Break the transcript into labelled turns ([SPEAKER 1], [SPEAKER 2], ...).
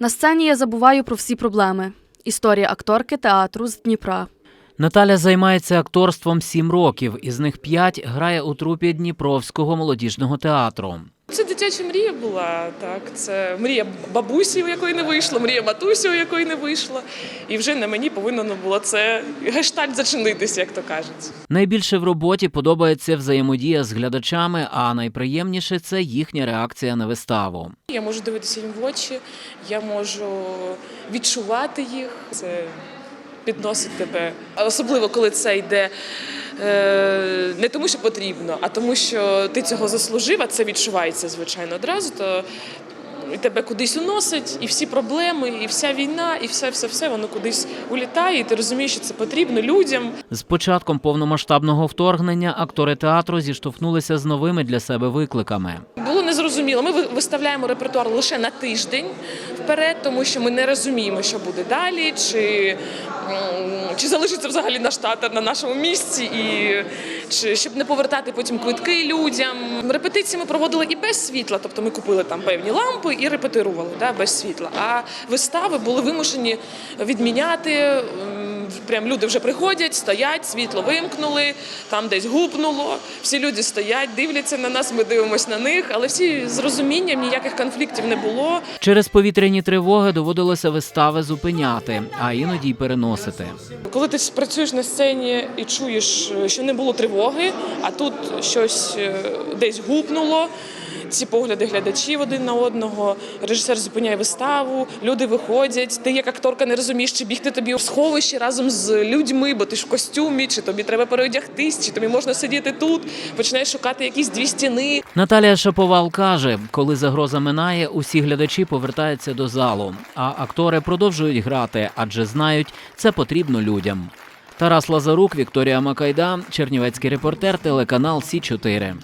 [SPEAKER 1] На сцені я забуваю про всі проблеми. Історія акторки театру з Дніпра.
[SPEAKER 2] Наталя займається акторством сім років, із них п'ять грає у трупі Дніпровського молодіжного театру.
[SPEAKER 3] Це дитяча мрія була, так. Це мрія бабусі, у якої не вийшло, мрія матусі, у якої не вийшло. І вже на мені повинно було це гештальт зачинитися, як то кажуть.
[SPEAKER 2] Найбільше в роботі подобається взаємодія з глядачами, а найприємніше це їхня реакція на виставу.
[SPEAKER 3] Я можу дивитися їм в очі, я можу відчувати їх. Це підносить тебе. Особливо, коли це йде е, не тому, що потрібно, а тому, що ти цього заслужив, а це відчувається, звичайно, одразу. То і тебе кудись уносить, і всі проблеми, і вся війна, і все, все, все воно кудись улітає, і ти розумієш, що це потрібно людям.
[SPEAKER 2] З початком повномасштабного вторгнення актори театру зіштовхнулися з новими для себе викликами.
[SPEAKER 3] Було незрозуміло. Ми виставляємо репертуар лише на тиждень вперед, тому що ми не розуміємо, що буде далі, чи, чи залишиться взагалі наш театр на нашому місці, і чи щоб не повертати потім квитки людям. Репетиції ми проводили і без світла, тобто ми купили там певні лампи і репетирували да, без світла. А вистави були вимушені відміняти. Прям люди вже приходять, стоять, світло вимкнули, там десь гупнуло. Всі люди стоять, дивляться на нас, ми дивимося на них, але всі з розумінням ніяких конфліктів не було.
[SPEAKER 2] Через повітряні тривоги доводилося вистави зупиняти, а іноді й переносити.
[SPEAKER 3] Коли ти працюєш на сцені і чуєш, що не було тривоги, а тут щось е, десь гупнуло. Ці погляди глядачів один на одного, режисер зупиняє виставу, люди виходять. Ти як акторка не розумієш, чи бігти тобі в сховище разом з людьми, бо ти ж в костюмі, чи тобі треба переодягтись, чи тобі можна сидіти тут. Починаєш шукати якісь дві стіни.
[SPEAKER 2] Наталія Шаповал каже, коли загроза минає, усі глядачі повертаються до залу, а актори продовжують грати, адже знають, це потрібно людям. Тарас Лазарук, Вікторія Макайда, Чернівецький репортер, телеканал Сі 4